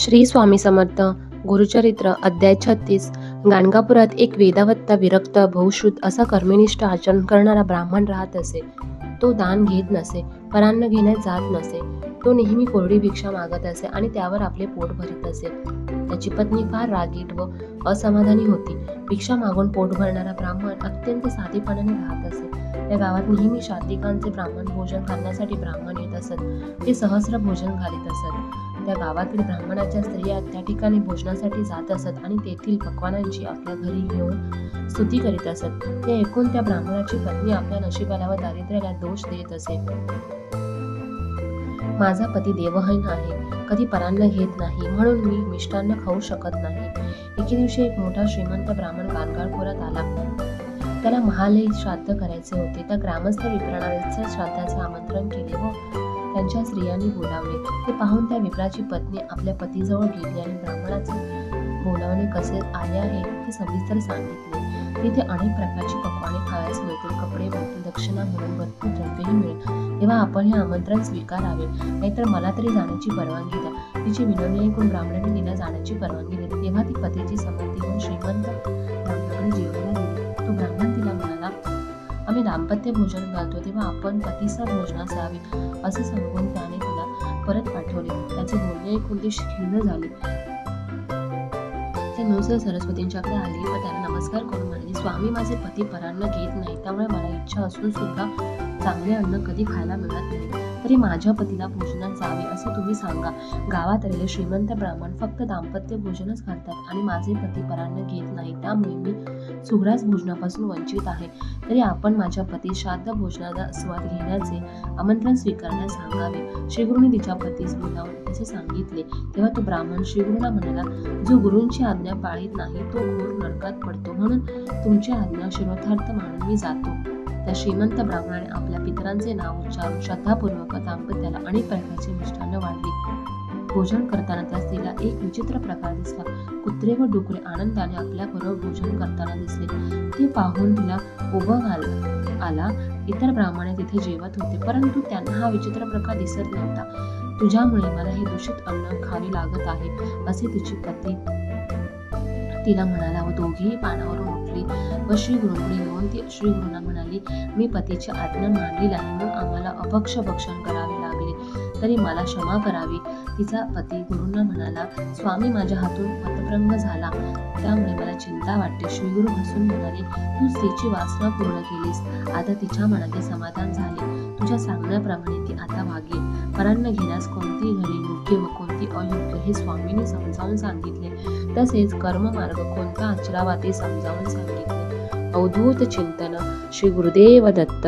श्री स्वामी समर्थ गुरुचरित्र अध्याय छत्तीस गाणगापुरात एक वेदावत्ता विरक्त बहुश्रुत असा कर्मनिष्ठ आचरण करणारा ब्राह्मण राहत असे. तो दान घेत नसे परान्न घेण्यात जात नसे. तो नेहमी कोरडी भिक्षा मागत असे आणि त्यावर आपले पोट भरीत असे. त्याची पत्नी फार रागीट व असमाधानी होती. भिक्षा मागून पोट भरणारा ब्राह्मण अत्यंत साधेपणाने राहत असे. त्या गावात नेहमी शातिकांचे ब्राह्मण भोजन करण्यासाठी ब्राह्मण येत असत. ते सहस्र भोजन घालीत असत. त्या गावातील ब्राह्मणाच्या स्त्रिया त्या ठिकाणी भोजनासाठी जात असत आणि तेथील पकवानांची आपल्या घरी घेऊन स्तुती करीत असत. ते ऐकून त्या ब्राह्मणाची पत्नी आपल्या नशिबाला व दारिद्र्याला दोष देत असे माझा पती देवहीन आहे. कधी परान्न घेत नाही. म्हणून मी मिष्टान्न खाऊ शकत नाही. एके दिवशी एक मोठा श्रीमंत ब्राह्मण गाणगारपुरात आला. त्याला महालय श्राद्ध करायचे होते. त्या ग्रामस्थ विप्रणाचे श्राद्धाचे आमंत्रण केले व त्यांच्या स्त्रियांनी बोलावले. ते पाहून त्या विप्राची पत्नी आपल्या पतीजवळ गेली आणि ब्राह्मणाचे बोलावणे कसे आले आहे ते सविस्तर सांगितले. तिथे अनेक प्रकारची पकवाने खाव्यास मिळतील कपडे मिळतील दक्षिणा म्हणून भरपूर द्रव्यही मिळेल. तेव्हा आपण हे आमंत्रण स्वीकारावे. नाहीतर मला तरी जाण्याची परवानगी द्या. तिची विनवणी ऐकून ब्राह्मणाने तिला जाण्याची परवानगी दिली. तेव्हा ती पतीची संमती होऊन श्रीमंत ब्राह्मणाने जेवणाला दिली तो ब्राह्मण तिला म्हणाला आम्ही दाम्पत्य भोजन घालतो तेव्हा आपण पतीसा भोजनास यावे असे सांगून त्याने तिला परत पाठवले. त्याचे बोलणे एक उद्देश खिन्न झाले. ती नुसर सरस्वतींच्याकडे आली व त्यांना नमस्कार करून म्हणाली स्वामी माझे पती परान्न घेत नाही त्यामुळे मला इच्छा असून सुद्धा चांगले अन्न कधी खायला मिळत नाही. तरी माझ्या पतीला भोजनात जावे असे तुम्ही सांगा. गावात आलेले श्रीमंत ब्राह्मण फक्त दाम्पत्य भोजनच करतात आणि माझे पती परान्न घेत नाही. त्यामुळे मी सुग्रास भोजनापासून वंचित आहे. तरी आपण माझ्या पती श्राद्ध भोजनाचा स्वाद घेण्याचे आमंत्रण स्वीकारण्यास सांगावे. श्रीगुरूने तिच्या पतीस बोलावून असे सांगितले. तेव्हा तो ब्राह्मण श्रीगुरूला म्हणाला जो गुरूंची आज्ञा पाळीत नाही तो घोर नरकात पडतो. म्हणून तुमची आज्ञा शिरोधार्थ मानून मी जातो. त्या श्रीमंत ब्राह्मणाने आपल्या पितरांचे नाव उच्चारून श्रद्धापूर्वक दाम्पत्याला अनेक प्रकारचे मिष्टान्न वाढली भोजन करताना त्या स्त्रीला एक विचित्र प्रकार दिसला. कुत्रे व डुकरे आनंदाने आपल्या बरोबर भोजन करताना दिसले. ते पाहून तिला उभं घाल आला. इतर ब्राह्मणे तिथे जेवत होते परंतु त्यांना हा विचित्र प्रकार दिसत नव्हता. तुझ्यामुळे मला हे दूषित अन्न खावे लागत आहे असे तिची पती तिला म्हणाला. व दोघेही पानावरून उठली व श्री गुरुंकडे येऊन ती श्री गुरुंना म्हणाली मी पतीची आज्ञा मानली नाही म्हणून आम्हाला अपक्ष भक्षण करावे लागले. तरी मला क्षमा करावी. तिचा पती गुरूंना म्हणाला स्वामी माझ्या हातून पतप्रंग झाला. त्यामुळे मला चिंता वाटते. श्रीगुरु हसून म्हणाले तू स्त्रीची वासना पूर्ण केलीस. आता तिच्या मनाचे समाधान झाले. तुझ्या सांगण्याप्रमाणे ती आता वागेल. परान्न घेण्यास कोणती घरी योग्य व कोणती अयोग्य हे स्वामींनी समजावून सांगितले. तसेच कर्ममार्ग कोणता आचरावा ते समजावून सांगितले? अवधूत चिंतन श्री गुरुदेव दत्त.